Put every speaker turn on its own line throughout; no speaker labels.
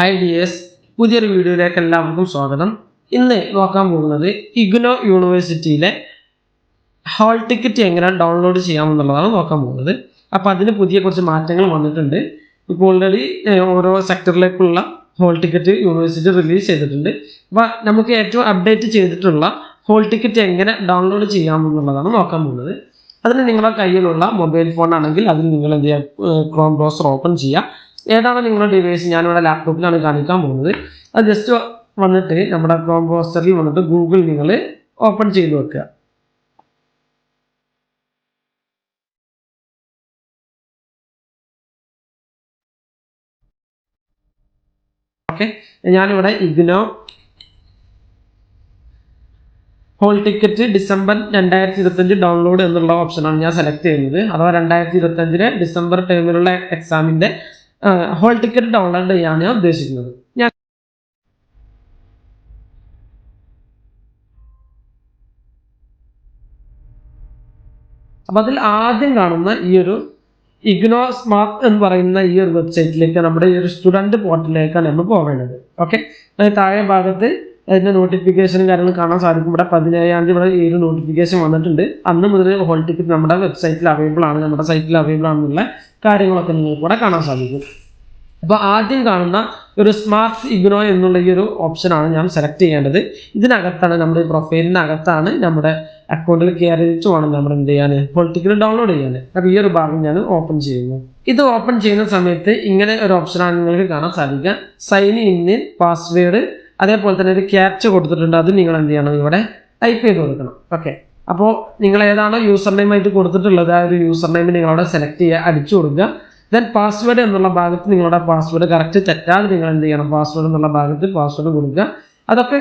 hi dears പുതിയൊരു വീഡിയോയിലേക്ക് എല്ലാവർക്കും സ്വാഗതം ഇന്ന് നോക്കാൻ പോകുന്നത് ഇഗ്നോ യൂണിവേഴ്സിറ്റിയിലെ ഹാൾ ടിക്കറ്റ് എങ്ങനെ ഡൗൺലോഡ് ചെയ്യാമെന്നുള്ളതാണ് നോക്കാൻ പോകുന്നത് അപ്പോൾ അതിന് പുതിയ കുറച്ച് മാറ്റങ്ങൾ വന്നിട്ടുണ്ട് ഇപ്പോൾ ഓൾറെഡി ഓരോ സെക്ടറിലേക്കുള്ള ഹോൾ ടിക്കറ്റ് യൂണിവേഴ്സിറ്റി റിലീസ് ചെയ്തിട്ടുണ്ട് അപ്പോൾ നമുക്ക് ഏറ്റവും അപ്ഡേറ്റ് ചെയ്തിട്ടുള്ള ഹോൾ ടിക്കറ്റ് എങ്ങനെ ഡൗൺലോഡ് ചെയ്യാമെന്നുള്ളതാണ് നോക്കാൻ പോകുന്നത് അതിന് നിങ്ങളുടെ കയ്യിലുള്ള മൊബൈൽ ഫോൺ ആണെങ്കിൽ അതിൽ നിങ്ങൾ എന്ത് ചെയ്യുക ക്രോം ബ്രൗസർ ഓപ്പൺ ചെയ്യുക ഏതാണ് നിങ്ങളുടെ ഡിവൈസ് ഞാനിവിടെ ലാപ്ടോപ്പിലാണ് കാണിക്കാൻ പോകുന്നത് അത് ജസ്റ്റ് വന്നിട്ട് നമ്മുടെ ക്രോം വന്നിട്ട് ഗൂഗിൾ നിങ്ങൾ ഓപ്പൺ ചെയ്ത് വെക്കുക ഓക്കെ ഞാനിവിടെ ഇഗ്നോ ഹോൾ ടിക്കറ്റ് ഡിസംബർ രണ്ടായിരത്തി ഇരുപത്തഞ്ച് ഡൗൺലോഡ് എന്നുള്ള ഓപ്ഷനാണ് ഞാൻ സെലക്ട് ചെയ്യുന്നത് അഥവാ രണ്ടായിരത്തി ഇരുപത്തഞ്ചിലെ ഡിസംബർ ടൈമിലുള്ള എക്സാമിൻ്റെ ഹോൾ ടിക്കറ്റ് ഡൗൺലോഡ് ചെയ്യാനാണ് ഞാൻ ഉദ്ദേശിക്കുന്നത് ഞാൻ അപ്പം അതിൽ ആദ്യം കാണുന്ന ഈ ഒരു ഇഗ്നോ സ്മാർട്ട് എന്ന് പറയുന്ന ഈ ഒരു വെബ്സൈറ്റിലേക്ക് നമ്മുടെ ഈ ഒരു സ്റ്റുഡൻറ് പോർട്ടലിലേക്കാണ് നമ്മൾ പോകേണ്ടത് ഓക്കെ താഴെ ഭാഗത്ത് അതിൻ്റെ നോട്ടിഫിക്കേഷനും കാര്യങ്ങളും കാണാൻ സാധിക്കും ഇവിടെ പതിനേഴാം തീയതി ഇവിടെ ഏഴ് നോട്ടിഫിക്കേഷൻ വന്നിട്ടുണ്ട് അന്ന് മുതൽ ഹോൾ ടിക്കറ്റ് നമ്മുടെ വെബ്സൈറ്റിൽ അവൈലബിൾ ആണ് നമ്മുടെ സൈറ്റിൽ അവൈലബിൾ ആണെന്നുള്ള കാര്യങ്ങളൊക്കെ നിങ്ങൾക്ക് ഇവിടെ കാണാൻ സാധിക്കും അപ്പോൾ ആദ്യം കാണുന്ന ഒരു സ്മാർട്ട് ഇഗ്നോ എന്നുള്ള ഈ ഒരു ഓപ്ഷനാണ് ഞാൻ സെലക്ട് ചെയ്യേണ്ടത് ഇതിനകത്താണ് നമ്മുടെ പ്രൊഫൈലിനകത്താണ് നമ്മുടെ അക്കൗണ്ടിൽ കയറി വെച്ച് വേണം നമ്മൾ എന്ത് ചെയ്യാൻ പൊളിറ്റിക്കൽ ഡൗൺലോഡ് ചെയ്യാൻ അപ്പോൾ ഈ ഒരു ഭാഗം ഞാൻ ഓപ്പൺ ചെയ്യുന്നു ഇത് ഓപ്പൺ ചെയ്യുന്ന സമയത്ത് ഇങ്ങനെ ഒരു ഓപ്ഷനാണ് നിങ്ങൾക്ക് കാണാൻ സാധിക്കുക സൈൻ ഇൻ പാസ്വേഡ് അതേപോലെ തന്നെ ഒരു ക്യാപ്ച കൊടുത്തിട്ടുണ്ട് അത് നിങ്ങൾ എന്ത് ചെയ്യണം ഇവിടെ ടൈപ്പ് ചെയ്ത് കൊടുക്കണം ഓക്കെ അപ്പോൾ നിങ്ങൾ ഏതാണോ യൂസർ നെയിമായിട്ട് കൊടുത്തിട്ടുള്ളത് ആ ഒരു യൂസർ നെയിം നിങ്ങളവിടെ സെലക്ട് ചെയ്യുക അടിച്ചു കൊടുക്കുക ദെൻ പാസ്വേഡ് എന്നുള്ള ഭാഗത്ത് നിങ്ങളുടെ പാസ്വേഡ് കറക്റ്റ് തെറ്റാതെ നിങ്ങൾ എന്ത് ചെയ്യണം പാസ്വേഡ് എന്നുള്ള ഭാഗത്ത് പാസ്വേഡ് കൊടുക്കുക അതൊക്കെ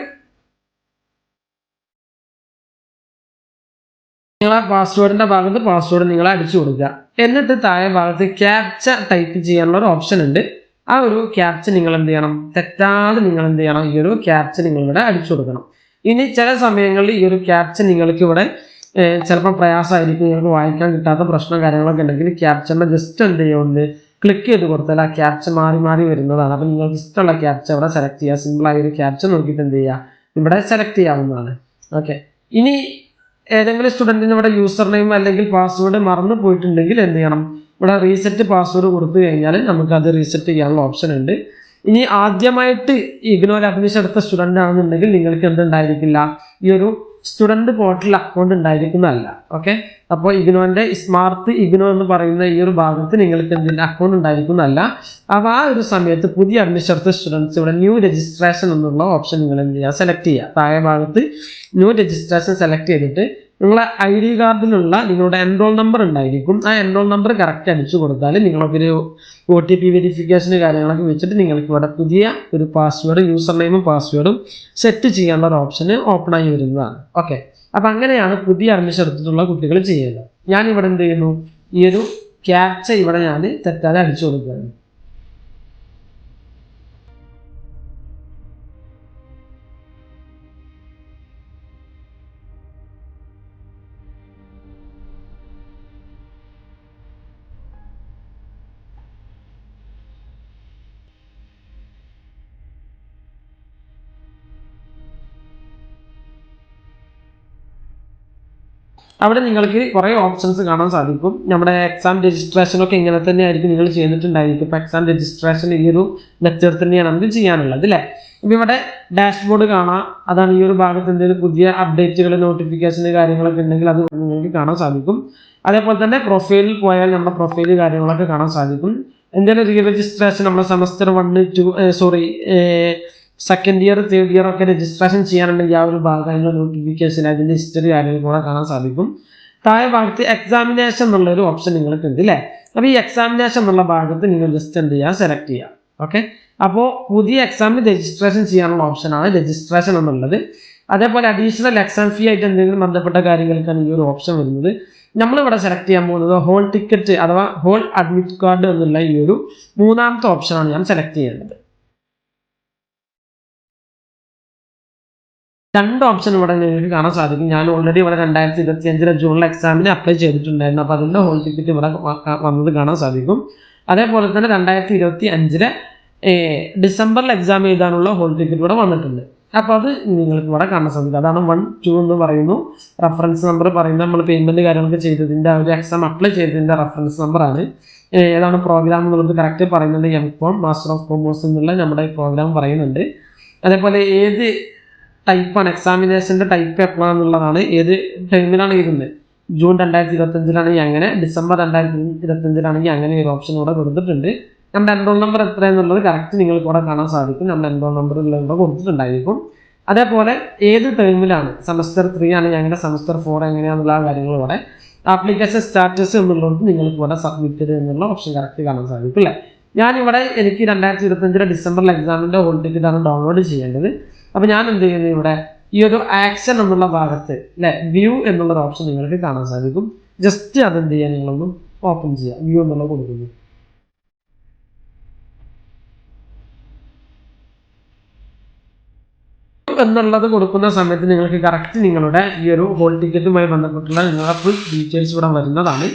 നിങ്ങൾ ആ പാസ്വേഡിൻ്റെ ഭാഗത്ത് പാസ്വേഡ് നിങ്ങൾ അടിച്ചു കൊടുക്കുക എന്നിട്ട് താഴെ ഭാഗത്ത് ക്യാപ്ച ടൈപ്പ് ചെയ്യാനുള്ള ഒരു ഓപ്ഷൻ ഉണ്ട് ആ ഒരു ക്യാപ്ച നിങ്ങൾ എന്ത് ചെയ്യണം തെറ്റാതെ നിങ്ങൾ എന്ത് ചെയ്യണം ഈ ഒരു ക്യാപ്ച നിങ്ങളിവിടെ അടിച്ചു കൊടുക്കണം ഇനി ചില സമയങ്ങളിൽ ഈ ഒരു ക്യാപ്ച നിങ്ങൾക്ക് ഇവിടെ ചിലപ്പോൾ പ്രയാസമായിരിക്കും നിങ്ങൾക്ക് വായിക്കാൻ കിട്ടാത്ത പ്രശ്നം കാര്യങ്ങളൊക്കെ ഉണ്ടെങ്കിൽ ക്യാപ്ചറിൻ്റെ ജസ്റ്റ് എന്ത് ചെയ്യുമെന്ന് ക്ലിക്ക് ചെയ്ത് കൊടുത്താൽ ആ ക്യാപ്ച മാറി മാറി വരുന്നതാണ് അപ്പം നിങ്ങൾക്ക് ഇഷ്ടമുള്ള ക്യാപ്ച ഇവിടെ സെലക്ട് ചെയ്യുക സിമ്പിളായ ഒരു ക്യാപ്ച നോക്കിയിട്ട് എന്ത് ചെയ്യുക ഇവിടെ സെലക്ട് ചെയ്യാവുന്നതാണ് ഓക്കെ ഇനി ഏതെങ്കിലും സ്റ്റുഡൻറ്റിന് ഇവിടെ യൂസർ നെയിം അല്ലെങ്കിൽ പാസ്വേഡ് മറന്നു പോയിട്ടുണ്ടെങ്കിൽ എന്ത് ചെയ്യണം ഇവിടെ റീസെറ്റ് പാസ്വേഡ് കൊടുത്തു കഴിഞ്ഞാൽ നമുക്കത് റീസെറ്റ് ചെയ്യാനുള്ള ഓപ്ഷൻ ഉണ്ട് ഇനി ആദ്യമായിട്ട് ഇഗ്നോർ അഡ്മിഷൻ എടുത്ത സ്റ്റുഡൻ്റ് ആണെന്നുണ്ടെങ്കിൽ നിങ്ങൾക്ക് എന്തുണ്ടായിരിക്കില്ല ഈ ഒരു സ്റ്റുഡൻറ് പോർട്ടൽ അക്കൗണ്ട് ഉണ്ടായിരിക്കുന്നതല്ല ഓക്കെ അപ്പോൾ ഇഗ്നോൻ്റെ സ്മാർട്ട് ഇഗ്നോ എന്ന് പറയുന്ന ഈ ഒരു ഭാഗത്ത് നിങ്ങൾക്ക് എന്തിൻ്റെ അക്കൗണ്ട് ഉണ്ടായിരിക്കുന്നതല്ല അപ്പോൾ ആ ഒരു സമയത്ത് പുതിയ അഡ്മിനിസ്ട്രേറ്റീവ് സ്റ്റുഡൻസ് ഇവിടെ ന്യൂ രജിസ്ട്രേഷൻ എന്നുള്ള ഓപ്ഷൻ നിങ്ങൾ എന്ത് ചെയ്യുക സെലക്ട് ചെയ്യുക താഴെ ഭാഗത്ത് ന്യൂ രജിസ്ട്രേഷൻ സെലക്ട് ചെയ്തിട്ട് നിങ്ങളുടെ ഐ ഡി കാർഡിലുള്ള നിങ്ങളുടെ എൻറോൾ നമ്പർ ഉണ്ടായിരിക്കും ആ എൻറോൾ നമ്പർ കറക്റ്റ് അടിച്ചു കൊടുത്താൽ നിങ്ങൾക്കൊരു ഒ ടി പി വെരിഫിക്കേഷന് കാര്യങ്ങളൊക്കെ വെച്ചിട്ട് നിങ്ങൾക്ക് ഇവിടെ പുതിയ ഒരു പാസ്വേഡും യൂസർ നെയിമും പാസ്വേഡും സെറ്റ് ചെയ്യാനുള്ള ഒരു ഓപ്ഷന് ഓപ്പൺ ആയി വരുന്നതാണ് ഓക്കെ അപ്പം അങ്ങനെയാണ് പുതിയ അഡ്മിഷൻ എടുത്തിട്ടുള്ള കുട്ടികൾ ചെയ്യുന്നത് ഞാൻ എന്ത് ചെയ്യുന്നു ഈ ഒരു ക്യാപ്ച ഇവിടെ ഞാൻ തെറ്റാതെ അടിച്ചു കൊടുക്കുകയാണ് അവിടെ നിങ്ങൾക്ക് കുറേ ഓപ്ഷൻസ് കാണാൻ സാധിക്കും നമ്മുടെ എക്സാം രജിസ്ട്രേഷനൊക്കെ ഇങ്ങനെ തന്നെ ആയിരിക്കും നിങ്ങൾ ചെയ്തിട്ടുണ്ടായിരിക്കും ഇപ്പോൾ എക്സാം രജിസ്ട്രേഷൻ ഈ ഒരു ലെക്ചർ തന്നെയാണ് നമുക്ക് ചെയ്യാനുള്ളത് അല്ലേ ഇപ്പം ഇവിടെ ഡാഷ്ബോർഡ് കാണാം അതാണ് ഈ ഒരു ഭാഗത്ത് എന്തെങ്കിലും പുതിയ അപ്ഡേറ്റുകൾ നോട്ടിഫിക്കേഷൻ കാര്യങ്ങളൊക്കെ ഉണ്ടെങ്കിൽ അത് നിങ്ങൾക്ക് കാണാൻ സാധിക്കും അതേപോലെ തന്നെ പ്രൊഫൈലിൽ പോയാൽ നമ്മുടെ പ്രൊഫൈൽ കാര്യങ്ങളൊക്കെ കാണാൻ സാധിക്കും എന്തെങ്കിലും റീ രജിസ്ട്രേഷൻ നമ്മുടെ semester one two sorry second year third year ഒക്കെ രജിസ്ട്രേഷൻ ചെയ്യാനുണ്ടെങ്കിൽ ആ ഒരു ഭാഗങ്ങളുടെ നോട്ടിഫിക്കേഷൻ അതിൻ്റെ ഹിസ്റ്ററി കാര്യങ്ങൾ കൂടെ കാണാൻ സാധിക്കും താഴെ ഭാഗത്ത് എക്സാമിനേഷൻ എന്നുള്ള ഒരു ഓപ്ഷൻ നിങ്ങൾക്ക് ഉണ്ട് അല്ലേ അപ്പോൾ ഈ എക്സാമിനേഷൻ എന്നുള്ള ഭാഗത്ത് നിങ്ങൾ ജസ്റ്റ് എന്ത് ചെയ്യുക സെലക്ട് ചെയ്യുക ഓക്കെ അപ്പോൾ പുതിയ എക്സാമിന് രജിസ്ട്രേഷൻ ചെയ്യാനുള്ള ഓപ്ഷനാണ് രജിസ്ട്രേഷൻ എന്നുള്ളത് അതേപോലെ അഡീഷണൽ എക്സാം ഫീ ആയിട്ട് എന്തെങ്കിലും ബന്ധപ്പെട്ട കാര്യങ്ങൾക്കാണ് ഈ ഒരു ഓപ്ഷൻ വരുന്നത് നമ്മളിവിടെ സെലക്ട് ചെയ്യാൻ പോകുന്നത് ഹോൾ ടിക്കറ്റ് അഥവാ ഹോൾ അഡ്മിറ്റ് കാർഡ് എന്നുള്ള ഈ ഒരു മൂന്നാമത്തെ ഓപ്ഷനാണ് ഞാൻ സെലക്ട് ചെയ്യേണ്ടത് രണ്ട് ഓപ്ഷൻ ഇവിടെ നിങ്ങൾക്ക് കാണാൻ സാധിക്കും ഞാൻ ഓൾറെഡി ഇവിടെ രണ്ടായിരത്തി ഇരുപത്തി അഞ്ചിലെ ജൂണിൽ എക്സാമിന് അപ്ലൈ ചെയ്തിട്ടുണ്ടായിരുന്നു അപ്പോൾ അതിൻ്റെ ഹോൾ ടിക്കറ്റ് ഇവിടെ വന്നത് കാണാൻ സാധിക്കും അതേപോലെ തന്നെ രണ്ടായിരത്തി ഇരുപത്തി അഞ്ചിലെ ഡിസംബറിൽ എക്സാം എഴുതാനുള്ള ഹോൾ ടിക്കറ്റ് ഇവിടെ വന്നിട്ടുണ്ട് അപ്പോൾ അത് നിങ്ങൾക്ക് ഇവിടെ കാണാൻ സാധിക്കും അതാണ് വൺ ടു എന്ന് പറയുന്നു റഫറൻസ് നമ്പർ പറയുന്നത് നമ്മൾ പേയ്മെൻറ്റ് കാര്യങ്ങളൊക്കെ ചെയ്തതിൻ്റെ ആ ഒരു എക്സാം അപ്ലൈ ചെയ്തതിൻ്റെ റഫറൻസ് നമ്പറാണ് ഏതാണ് പ്രോഗ്രാം എന്നുള്ളത് കറക്റ്റ് പറയുന്നുണ്ട് M com master of commerce എന്നുള്ള നമ്മുടെ പ്രോഗ്രാം പറയുന്നുണ്ട് അതേപോലെ ഏത് ടൈപ്പാണ് എക്സാമിനേഷൻ്റെ ടൈപ്പ് എപ്പോഴാണെന്നുള്ളതാണ് ഏത് ടൈമിലാണ് എഴുതുന്നത് ജൂൺ രണ്ടായിരത്തി ഇരുപത്തഞ്ചിലാണെങ്കിൽ അങ്ങനെ ഡിസംബർ രണ്ടായിരത്തി ഇരുപത്തഞ്ചിലാണെങ്കിൽ അങ്ങനെ ഒരു ഓപ്ഷൻ ഇവിടെ കൊടുത്തിട്ടുണ്ട് നമ്മുടെ എൻറോൾ നമ്പർ എത്രയെന്നുള്ളത് കറക്റ്റ് നിങ്ങൾക്ക് ഇവിടെ കാണാൻ സാധിക്കും നമ്മുടെ എൻറോൾ നമ്പർ ഇവിടെ കൊടുത്തിട്ടുണ്ടായിരിക്കും അതേപോലെ ഏത് ടേമിലാണ് സെമസ്റ്റർ ത്രീ ആണ് ഞങ്ങളുടെ സെമസ്റ്റർ ഫോർ എങ്ങനെയാണെന്നുള്ള കാര്യങ്ങൾ ഇവിടെ ആപ്ലിക്കേഷൻ സ്റ്റാറ്റസ് എന്നുള്ളത് നിങ്ങൾക്ക് ഇവിടെ സബ്മിറ്റഡ് എന്നുള്ള ഓപ്ഷൻ കറക്റ്റ് കാണാൻ സാധിക്കും അല്ലേ ഞാനിവിടെ എനിക്ക് രണ്ടായിരത്തി ഇരുപത്തഞ്ചിലെ ഡിസംബറിലെ എക്സാമിൻ്റെ ഹോൾ ടിക്കറ്റാണ് ഡൗൺലോഡ് ചെയ്യേണ്ടത് അപ്പോൾ ഞാൻ എന്ത് ചെയ്യുന്നത് ഇവിടെ ഈ ഒരു ആക്ഷൻ എന്നുള്ള ഭാഗത്ത് അല്ലെ വ്യൂ എന്നുള്ളൊരു ഓപ്ഷൻ നിങ്ങൾക്ക് കാണാൻ സാധിക്കും ജസ്റ്റ് അതെന്ത് ചെയ്യാൻ നിങ്ങളൊന്നും ഓപ്പൺ ചെയ്യുക വ്യൂ എന്നുള്ളത് കൊടുക്കുന്നു എന്നുള്ളത് കൊടുക്കുന്ന സമയത്ത് നിങ്ങൾക്ക് കറക്റ്റ് നിങ്ങളുടെ ഈ ഒരു ഹോൾ ടിക്കറ്റുമായി ബന്ധപ്പെട്ടുള്ള നിങ്ങളുടെ ഫുൾ ഡീറ്റെയിൽസ് ഇവിടെ വരുന്നതാണ്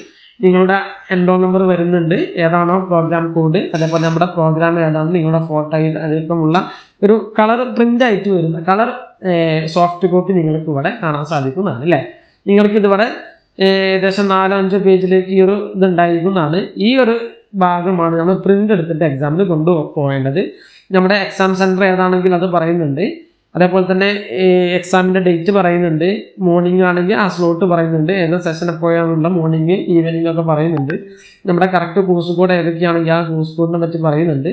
നിങ്ങളുടെ എൻഡോ നമ്പർ വരുന്നുണ്ട് ഏതാണോ പ്രോഗ്രാം കോഡ് അതേപോലെ നമ്മുടെ പ്രോഗ്രാം ഏതാണ് നിങ്ങളുടെ ഫോട്ടോയിൽ അതിൽപ്പമുള്ള ഒരു കളർ പ്രിന്റ് ആയിട്ട് വരുന്ന കളർ സോഫ്റ്റ് കോപ്പി നിങ്ങൾക്ക് ഇവിടെ കാണാൻ സാധിക്കുന്നതാണ് അല്ലേ നിങ്ങൾക്ക് ഇതുവരെ ഏകദേശം നാലോ അഞ്ചോ പേജിലേക്ക് ഈ ഒരു ഇതുണ്ടായിരിക്കുന്നതാണ് ഈ ഒരു ഭാഗമാണ് നമ്മൾ പ്രിൻ്റ് എടുത്തിട്ട് എക്സാമിന് കൊണ്ടുപോകേണ്ടത് നമ്മുടെ എക്സാം സെൻറ്റർ ഏതാണെങ്കിൽ അത് പറയുന്നുണ്ട് അതേപോലെ തന്നെ എക്സാമിൻ്റെ ഡേറ്റ് പറയുന്നുണ്ട് മോർണിംഗ് ആണെങ്കിൽ ആ സ്ലോട്ട് പറയുന്നുണ്ട് ഏത് സെഷൻ എപ്പോഴാണുള്ള മോർണിംഗ് ഈവനിംഗ് ഒക്കെ പറയുന്നുണ്ട് നമ്മുടെ കറക്റ്റ് കോഴ്സ് കോഡ് ഏതൊക്കെയാണെങ്കിൽ ആ കോഴ്സ് കോഡിനെ പറ്റി പറയുന്നുണ്ട്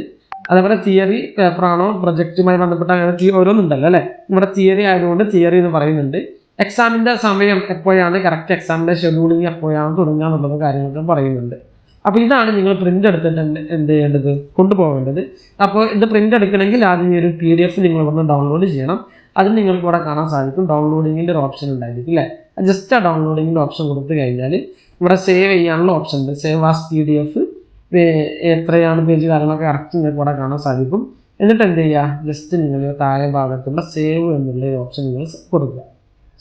അതേപോലെ തിയറി പേപ്പറാണോ പ്രൊജക്റ്റുമായി ബന്ധപ്പെട്ട അങ്ങനെ ഓരോന്നുണ്ടല്ലോ അല്ലേ നമ്മുടെ തിയറി ആയതുകൊണ്ട് തിയറി എന്ന് പറയുന്നുണ്ട് എക്സാമിൻ്റെ സമയം എപ്പോഴാണ് കറക്റ്റ് എക്സാമിൻ്റെ ഷെഡ്യൂളിങ് എപ്പോഴാണ് തുടങ്ങുക എന്നുള്ളത് കാര്യങ്ങളൊക്കെ പറയുന്നുണ്ട് അപ്പോൾ ഇതാണ് നിങ്ങൾ പ്രിൻ്റ് എടുത്തിട്ട് എന്ത് ചെയ്യേണ്ടത് കൊണ്ടുപോകേണ്ടത് അപ്പോൾ ഇത് പ്രിൻ്റ് എടുക്കണമെങ്കിൽ ആദ്യം ഒരു പി ഡി എഫ് നിങ്ങൾ വന്ന് ഡൗൺലോഡ് ചെയ്യണം അത് നിങ്ങൾക്ക് ഇവിടെ കാണാൻ സാധിക്കും ഡൗൺലോഡിങ്ങിൻ്റെ ഒരു ഓപ്ഷൻ ഉണ്ടായിരിക്കും അല്ലേ ജസ്റ്റ് ആ ഡൗൺലോഡിങ്ങിൻ്റെ ഓപ്ഷൻ കൊടുത്തു കഴിഞ്ഞാൽ ഇവിടെ സേവ് ചെയ്യാനുള്ള ഓപ്ഷൻ ഉണ്ട് save as P D F എത്രയാണ് പേജ് കാര്യങ്ങളൊക്കെ കറക്റ്റ് നിങ്ങൾക്ക് ഇവിടെ കാണാൻ സാധിക്കും എന്നിട്ട് എന്ത് ചെയ്യുക ജസ്റ്റ് നിങ്ങൾ താഴെ ഭാഗത്തുള്ള സേവ് എന്നുള്ള ഓപ്ഷൻ നിങ്ങൾ കൊടുക്കുക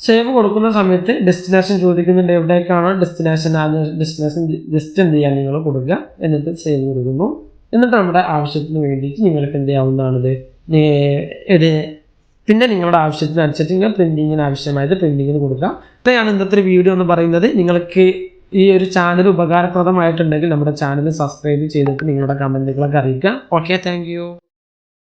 സേവ് കൊടുക്കുന്ന സമയത്ത് ഡെസ്റ്റിനേഷൻ ചോദിക്കുന്നുണ്ട് എവിടേക്കാണോ ഡെസ്റ്റിനേഷൻ ആ ഡെസ്റ്റിനേഷൻ ജസ്റ്റ് എന്ത് ചെയ്യാൻ നിങ്ങൾ കൊടുക്കുക എന്നിട്ട് സേവ് കൊടുക്കുന്നു എന്നിട്ട് നമ്മുടെ ആവശ്യത്തിന് വേണ്ടിയിട്ട് നിങ്ങൾക്ക് എന്ത് ചെയ്യാവുന്നതാണിത് പിന്നെ നിങ്ങളുടെ ആവശ്യത്തിനനുസരിച്ച് നിങ്ങൾ പ്രിൻറ്റിങ്ങിന് ആവശ്യമായത് പ്രിൻറ്റിങ്ങിന് കൊടുക്കുക ഇത്രയാണ് ഇന്നത്തെ ഒരു വീഡിയോ എന്ന് പറയുന്നത് നിങ്ങൾക്ക് ഈ ഒരു ചാനൽ ഉപകാരപ്രദമായിട്ടുണ്ടെങ്കിൽ നമ്മുടെ ചാനൽ സബ്സ്ക്രൈബ് ചെയ്തിട്ട് നിങ്ങളുടെ കമൻറ്റുകളൊക്കെ അറിയിക്കുക ഓക്കെ താങ്ക്